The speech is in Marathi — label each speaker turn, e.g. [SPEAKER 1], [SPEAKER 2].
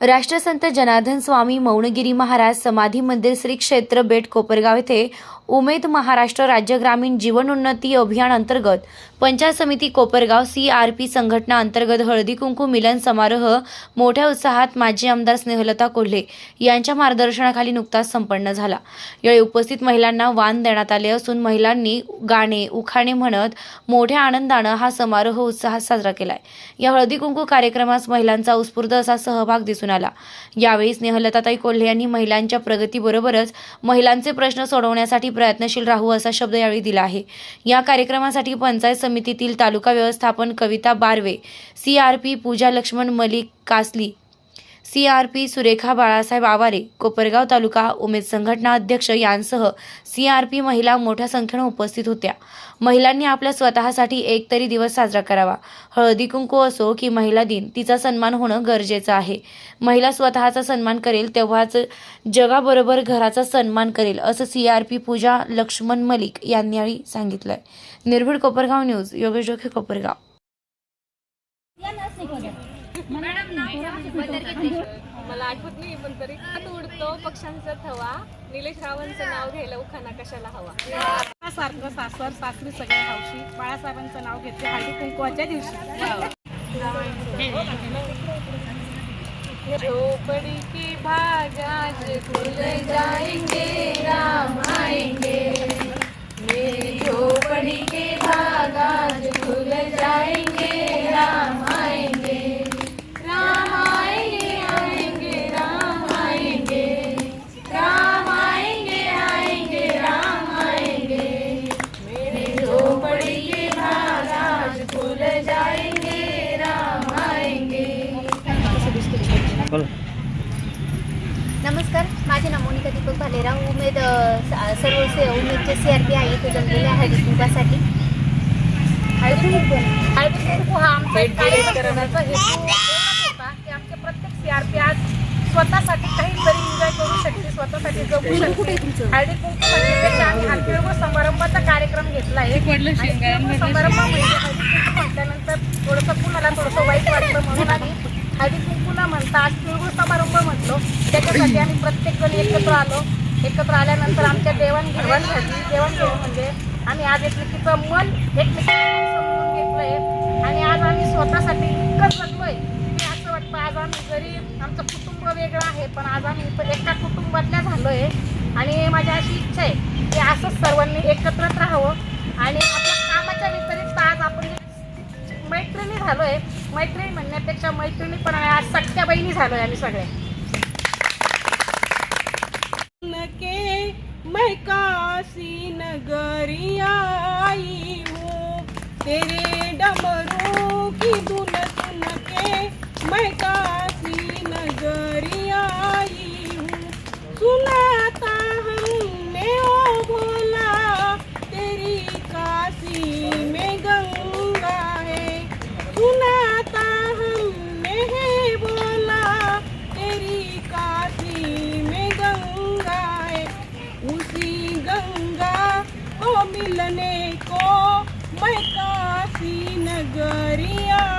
[SPEAKER 1] राष्ट्रसंत जनार्दन स्वामी मौनगिरी महाराज समाधी मंदिर श्री क्षेत्र बेट कोपरगाव येथे उमेद महाराष्ट्र राज्य ग्रामीण जीवनोन्नती अभियान अंतर्गत पंचायत समिती कोपरगाव सी आर पी संघटना अंतर्गत हळदी कुंकू मिलन समारोह मोठ्या उत्साहात माजी आमदार स्नेहलता कोल्हे यांच्या मार्गदर्शनाखाली नुकताच संपन्न झाला. यावेळी उपस्थित महिलांना वाण देण्यात आले असून महिलांनी गाणे उखाणे म्हणत मोठ्या आनंदानं हा समारोह उत्साहात साजरा केलाय. या हळदी कुंकू कार्यक्रमास महिलांचा उत्स्फूर्त असा सहभाग दिसून आला. यावेळी स्नेहलताताई कोल्हे यांनी महिलांच्या प्रगतीबरोबरच महिलांचे प्रश्न सोडवण्यासाठी प्रयत्नशील राहू असा शब्द यावेळी दिला आहे. या कार्यक्रमासाठी पंचायत समितीतील तालुका व्यवस्थापन Kavita Barve C R P Pooja Laxman Malik Kasli C R P Surekha Balasaheb Aware Kopargaon तालुका उमेद संघटना अध्यक्ष यांसह सी आर पी महिला मोठ्या संख्येनं उपस्थित होत्या. महिलांनी आपल्या स्वतःसाठी एक तरी दिवस साजरा करावा. हळदी कुंकू असो की महिला दिन तिचा सन्मान होणं गरजेचं आहे. महिला स्वतःचा सन्मान करेल तेव्हाच जगाबरोबर घराचा सन्मान करेल असं C R P Pooja Laxman Malik यांनी यावेळी सांगितलंय. निर्भीड कोपरगाव न्यूज योगेश जोखे कोपरगाव.
[SPEAKER 2] मला आठवत नाही पण तरी हात उडतो पक्ष्यांचा थवा निलेश रावांचं नाव घ्यायला उखाना कशाला हवा
[SPEAKER 3] सारखं सासर सासरी सगळ्या हौशी बाळासाहेबांचं नाव घेतले हळदी कुंकवाच्या दिवशी
[SPEAKER 2] झोपड़ी की भाग
[SPEAKER 4] नमस्कार माझे नाव मोनिका दीपक भालेराव. उमेद स- सर्व से उमेदचे सी आर पी आहे इथे जमलेले आहे हळदी
[SPEAKER 3] हळदी कुंकू हा आमचा एक कार्यक्रम करण्याचा हेतू. एवढाच होता. की आमचे प्रत्येक सीआरपी आज स्वतःसाठी काहीतरी एन्जॉय करू शकते स्वतःसाठी जगू शकते. हळदी कुंकू आम्ही समारंभाचा कार्यक्रम घेतला आहे. समारंभ म्हणजे हळदी कुंकू म्हटल्यानंतर थोडंसं कुणाला थोडंसं वाईट वाटलं म्हणून आम्ही कुंकू आज तिळगुळ समारंभ म्हटलो. त्याच्यासाठी आम्ही प्रत्येक जण एकत्र आलो. एकत्र आल्यानंतर आमच्या देवाणघेवाण झाली. देवाणघेवाण म्हणजे आम्ही आज एकमेकीचं मन एकमेकांना मन समजून घेतलंय. आणि आज आम्ही स्वतःसाठी इतकं जगलोय की असं वाटतं आज आम्ही गरीब आमचं कुटुंब वेगळं आहे पण आज आम्ही एका कुटुंबातल्या झालोय. आणि माझी अशी इच्छा आहे की असंच सर्वांनी एकत्र त्यापेक्षा मैत्रिणी पण आहे, आज सख्या बहिणी झालोय आम्ही सगळ्या
[SPEAKER 5] के मैं काशी नगरिया आई हूँ. तेरे डमरू की धुन सुन के मैं काशी गंगा को मिलने को मैं काशी नगरिया